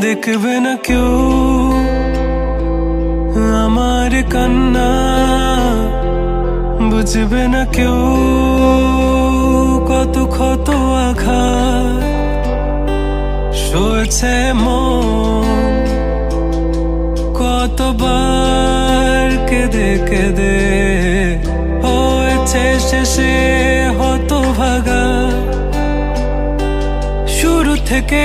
দেখবে না কেউ আমার কান্না বুঝবে না কেউ কত ক্ষত আঘাত সয়েছে মন কতবার কেঁদে কেঁদে হয়েছে শেষে হতো ভাগা শুরু থেকে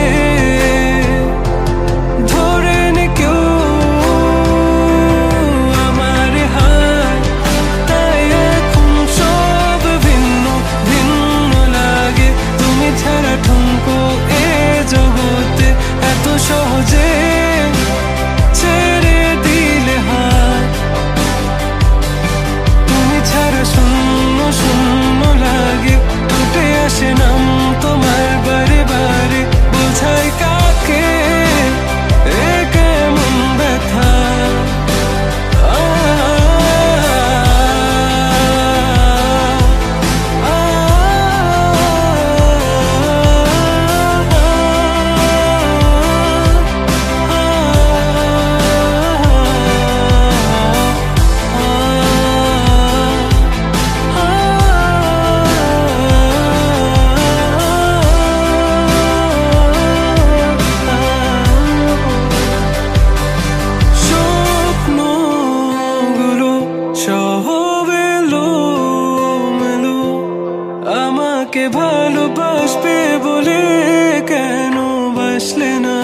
বাসলে না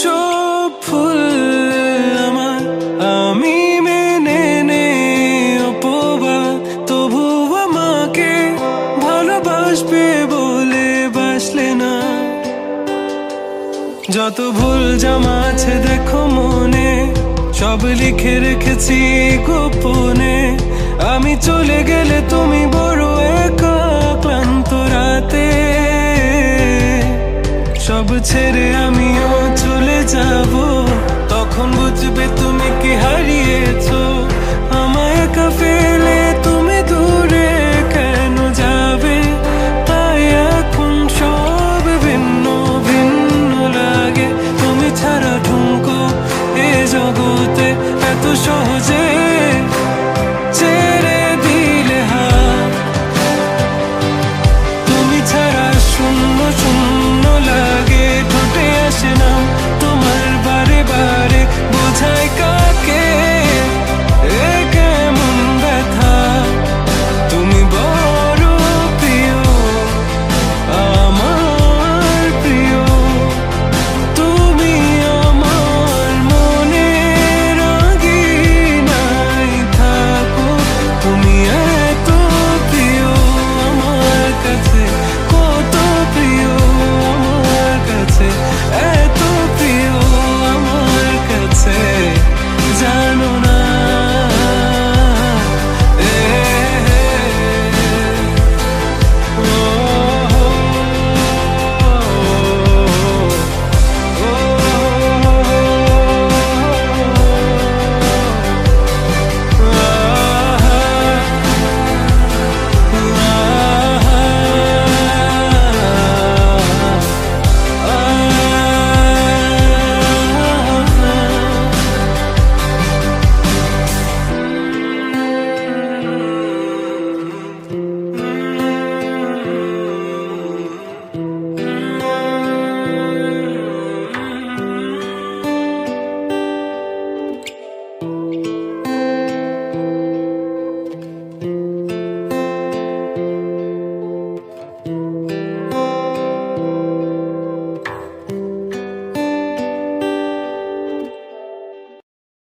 সব ফুল আমি মেনে বলে বাসলে না। যত ভুল জামা আছে দেখো মনে, সব লিখে রেখেছি গোপনে। আমি চলে গেলে তুমি বড় একা ক্লান্ত রাতে। ছেড়ে আমিও চলে যাব। তখন বুঝবে তুমি কি হারিয়েছো। comia